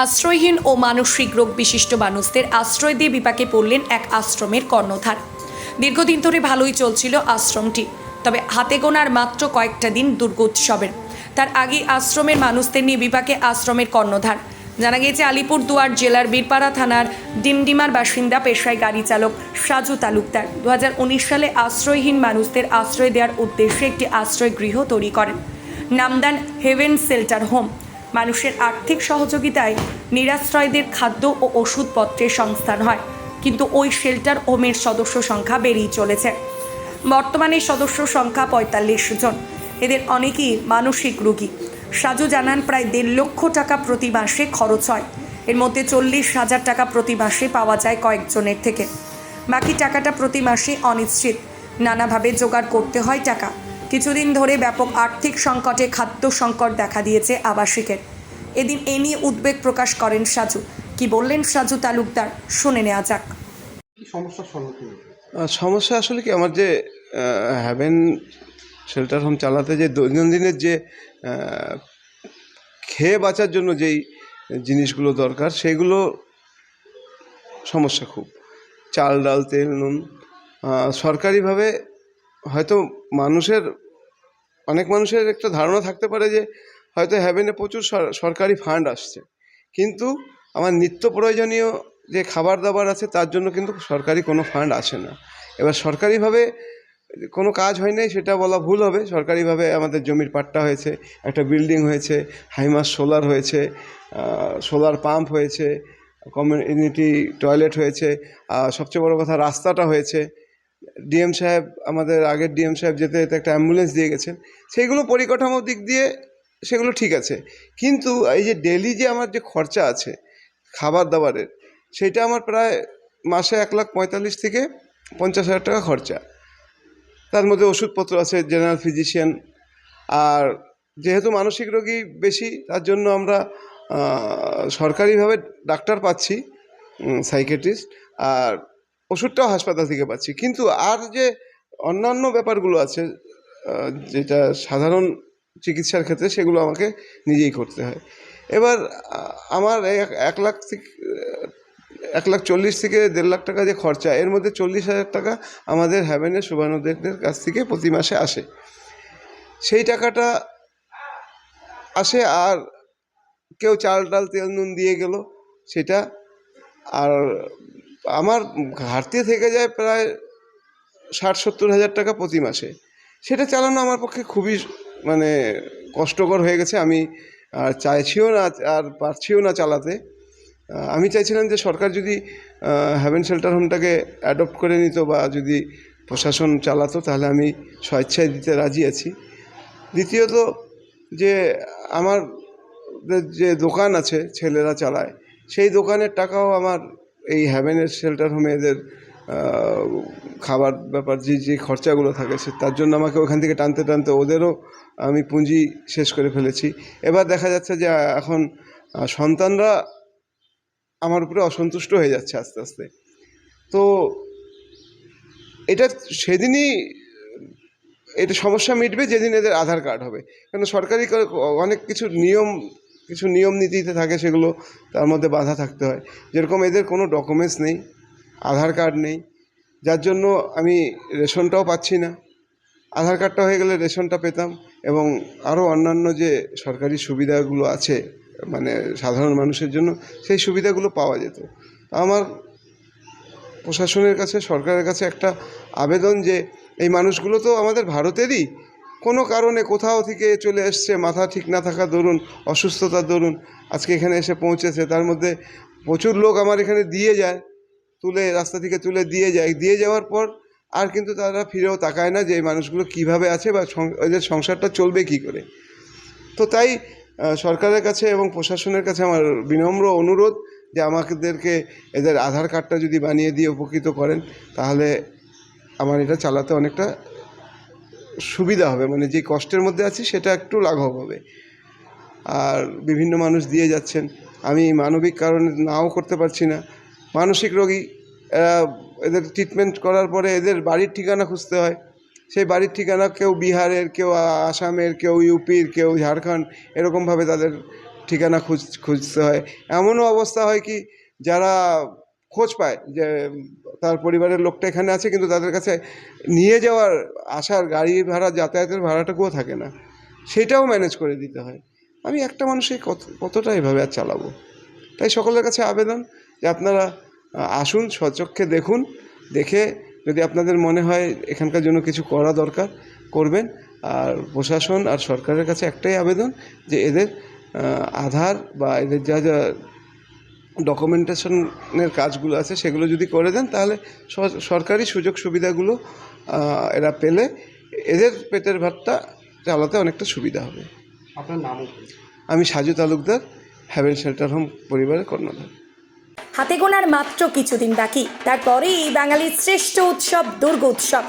আশ্রয়হীন ও মানসিক রোগ বিশিষ্ট মানুষদের আশ্রয় দিয়ে বিপাকে পড়লেন এক আশ্রমের কর্ণধার। দীর্ঘদিন ধরে ভালোই চলছিল আশ্রমটি, তবে হাতে গোনার মাত্র কয়েকটা দিন দুর্গোৎসবের। তার আগে আশ্রমের মানুষদের নিয়ে বিপাকে আশ্রমের কর্ণধার। জানা গিয়েছে, আলিপুর দুয়ার জেলার বীরপাড়া থানার ডিমডিমার বাসিন্দা পেশায় গাড়ি চালক সাজু তালুকদার। দু হাজার উনিশ সালে আশ্রয়হীন মানুষদের আশ্রয় দেওয়ার উদ্দেশ্যে একটি আশ্রয় গৃহ তৈরি করেন। নাম দেন হেভেন সেল্টার হোম। মানুষের আর্থিক সহযোগিতায় নিরাশ্রয়দের খাদ্য ও ওষুধপত্রের সংস্থান হয়। কিন্তু ওই শেল্টার হোমের সদস্য সংখ্যা বেড়েই চলেছে। বর্তমানে সদস্য সংখ্যা পঁয়তাল্লিশ জন। এদের অনেকেই মানসিক রোগী। সাজু জানান, প্রায় দেড় লক্ষ টাকা প্রতি মাসে খরচ হয়। এর মধ্যে চল্লিশ হাজার টাকা প্রতি মাসে পাওয়া যায় কয়েকজনের থেকে। বাকি টাকাটা প্রতি মাসে অনিশ্চিত। নানাভাবে জোগাড় করতে হয় টাকা। কিছুদিন ধরে ব্যাপক আর্থিক সংকটে খাদ্য সংকট দেখা দিয়েছে আবাসিকের। এদিন এ নিয়ে উদ্বেগ প্রকাশ করেন সাজু। কি বললেন সাজু তালুকদার? শুনে নেওয়া যাক। সমস্যার সম্মুখীন সমস্যা আসলে কি আমার যে হ্যাভেন শেল্টার হোম চালাতে যে দৈনন্দিনের যে খেয়ে বাঁচার জন্য যেই জিনিসগুলো দরকার সেগুলো সমস্যা খুব। চাল ডাল তেল নুন সরকারিভাবে হয়তো মানুষের, অনেক মানুষের একটা ধারণা থাকতে পারে যে হয়তো হ্যাভেনে প্রচুর সরকারি ফান্ড আসছে। কিন্তু আমার নিত্য প্রয়োজনীয় যে খাবার দাবার আছে তার জন্য কিন্তু সরকারি কোনো ফান্ড আসে না। এবার সরকারিভাবে কোনো কাজ হয় নাই, সেটা বলা ভুল হবে। সরকারিভাবে আমাদের জমির পাট্টা হয়েছে, একটা বিল্ডিং হয়েছে, হাইমাস সোলার হয়েছে সোলার পাম্প হয়েছে কমিউনিটি টয়লেট হয়েছে সবচেয়ে বড় কথা রাস্তাটা হয়েছে। ডিএম সাহেব, আমাদের আগের ডিএম সাহেব যেতে যেতে একটা অ্যাম্বুলেন্স দিয়ে গেছেন। সেইগুলো পরিকাঠামোর দিক দিয়ে সেগুলো ঠিক আছে। কিন্তু এই যে ডেলি যে আমার যে খরচা আছে খাবার দাবারের, সেটা আমার প্রায় মাসে এক লাখ পঁয়তাল্লিশ থেকে পঞ্চাশ হাজার টাকা খরচা। তার মধ্যে ওষুধপত্র আছে জেনারেল ফিজিশিয়ান আর যেহেতু মানসিক রোগী বেশি, তার জন্য আমরা সরকারিভাবে ডাক্তার পাচ্ছি সাইকেট্রিস্ট আর ওষুধটাও হাসপাতাল থেকে পাচ্ছি। কিন্তু আর যে অন্যান্য ব্যাপারগুলো আছে যেটা সাধারণ চিকিৎসার ক্ষেত্রে সেগুলো আমাকে নিজেই করতে হয়। এবার আমার এক- এক লাখ থেকে, এক লাখ চল্লিশ থেকে দেড় লাখ টাকা যে খরচা, এর মধ্যে চল্লিশ হাজার টাকা আমাদের হ্যাভেনের শুভানুদের কাছ থেকে প্রতি মাসে আসে। সেই টাকাটা আসে আর কেউ চাল, ডাল, তেল, নুন দিয়ে গেল, সেটা আর আমার ঘাটতি থেকে যায় প্রায় ষাট সত্তর হাজার টাকা প্রতি মাসে। সেটা চালানো আমার পক্ষে খুবই মানে কষ্টকর হয়ে গেছে। আমি আর চাইছিও না আর পারছিও না চালাতে। আমি চাইছিলাম যে সরকার যদি হ্যাভেন শেল্টার হোমটাকে অ্যাডপ্ট করে নিত বা যদি প্রশাসন চালাতো, তাহলে আমি স্বেচ্ছায় দিতে রাজি আছি। দ্বিতীয়ত যে আমার যে দোকান আছে ছেলেরা চালায়, সেই দোকানের টাকাও আমার এই হ্যাভেনের শেল্টার হোমে এদের খাবার ব্যাপার যে যে খরচাগুলো থাকে সে, তার জন্য আমাকে ওখান থেকে টানতে টানতে ওদেরও আমি পুঁজি শেষ করে ফেলেছি। এবার দেখা যাচ্ছে যে, এখন সন্তানরা আমার উপরে অসন্তুষ্ট হয়ে যাচ্ছে আস্তে আস্তে। তো এটা সেদিনই, এটা সমস্যা মিটবে যেদিন এদের আধার কার্ড হবে। কেন সরকারি অনেক কিছু নিয়ম কিছু নিয়ম নীতিতে থাকে সেগুলো তার মধ্যে বাধা থাকতে হয়। যেরকম এদের কোনো ডকুমেন্টস নেই, আধার কার্ড নেই, যার জন্য আমি রেশনটাও পাচ্ছি না। আধার কার্ডটা হয়ে গেলে রেশনটা পেতাম এবং আরও অন্যান্য যে সরকারি সুবিধাগুলো আছে মানে সাধারণ মানুষের জন্য সেই সুবিধাগুলো পাওয়া যেত। আমার প্রশাসনের কাছে, সরকারের কাছে একটা আবেদন যে এই মানুষগুলো তো আমাদের ভারতেরই কোনো কারণে কোথাও থেকে চলে এসছে, মাথা ঠিক না থাকা দরুন অসুস্থতার দরুন, আজকে এখানে এসে পৌঁছেছে, তার মধ্যে প্রচুর লোক আমার এখানে দিয়ে যায়, তুলে, রাস্তা থেকে তুলে দিয়ে যায়, দিয়ে যাওয়ার পর আর কিন্তু তারা ফিরেও তাকায় না যে এই মানুষগুলো কীভাবে আছে বা এদের সংসারটা চলবে কি করে। তো তাই সরকারের কাছে এবং প্রশাসনের কাছে আমার বিনম্র অনুরোধ যে আমাদেরকে এদের আধার কার্ডটা যদি বানিয়ে দিয়ে উপকৃত করেন, তাহলে আমার এটা চালাতে অনেকটা সুবিধা হবে মানে যে কষ্টের মধ্যে আছি সেটা একটু লাঘব হবে। আর বিভিন্ন মানুষ দিয়ে যাচ্ছেন, আমি মানবিক কারণে নাও করতে পারছি না। মানসিক রোগী এদের ট্রিটমেন্ট করার পরে এদের বাড়ির ঠিকানা খুঁজতে হয়। সেই বাড়ির ঠিকানা কেউ বিহারের, কেউ আসামের, কেউ ইউপির, কেউ ঝাড়খণ্ড, এরকমভাবে তাদের ঠিকানা খুঁজ খুঁজতে হয়। এমনও অবস্থা হয় কি, যারা খোঁজ পায় যে তার পরিবারের লোকটা এখানে আছে, কিন্তু তাদের কাছে নিয়ে যাওয়ার আসার গাড়ি ভাড়া, যাতায়াতের ভাড়াটুকুও থাকে না। সেটাও ম্যানেজ করে দিতে হয়। আমি একটা মানুষই কত কতটা এভাবে আর চালাবো? তাই সকলের কাছে আবেদন যে আপনারা আসুন সচক্ষে দেখুন, দেখে যদি আপনাদের মনে হয় এখানকার জন্য কিছু করা দরকার, করবেন। আর প্রশাসন আর সরকারের কাছে একটাই আবেদন যে এদের আধার বা এদের যা যা ডকুমেন্টেশনের কাজগুলো আছে সেগুলো যদি করে দেন তাহলে সরকারি সুযোগ সুবিধাগুলো এরা পেলে এদের পেটের ভাতটা চালাতে অনেকটা সুবিধা হবে। আপনার নামও কি? আমি Saju Talukdar haven shelter home পরিবারের কর্ণধার। হাতে গোনার মাত্র কিছুদিন বাকি তারপরেই বাঙালির শ্রেষ্ঠ উৎসব দুর্গ উৎসব।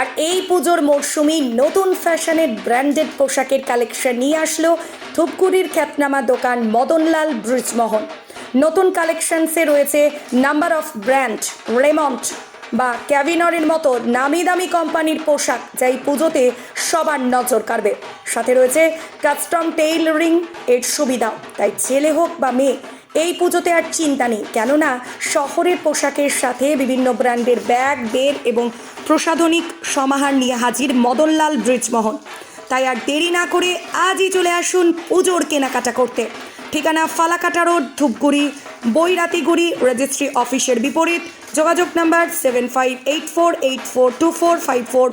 আর এই পুজোর মরশুমি নতুন ফ্যাশনের ব্র্যান্ডেড পোশাকের কালেকশন নিয়ে আসলো ধূপগুড়ির খ্যাতনামা দোকান মদনলাল ব্রিজমোহন। নতুন কালেকশনসে রয়েছে নাম্বার অফ ব্র্যান্ড, রেমন্ট বা ক্যাভিনরের মতো নামি দামি কোম্পানির পোশাক যা এই পুজোতে সবার নজর কাড়বে। সাথে রয়েছে কাস্টম টেইলরিং এর সুবিধা তাই ছেলে হোক বা মেয়ে, এই পুজোতে আর চিন্তা নেই। কেননা শহরের পোশাকের সাথে বিভিন্ন ব্র্যান্ডের ব্যাগ বের এবং প্রসাধনিক সমাহার নিয়ে হাজির মদনলাল ব্রিজমোহন। তাই আর দেরি না করে আজই চলে আসুন পুজোর কেনাকাটা করতে। ঠিকানা ফালাকাটা রোড, ধূপগুড়ি, বৈরাতিগুড়ি রেজিস্ট্রি অফিসের বিপরীত। যোগাযোগ number seven five eight four eight four two four five four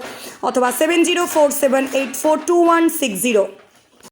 অথবা seven zero four seven eight four two one six zero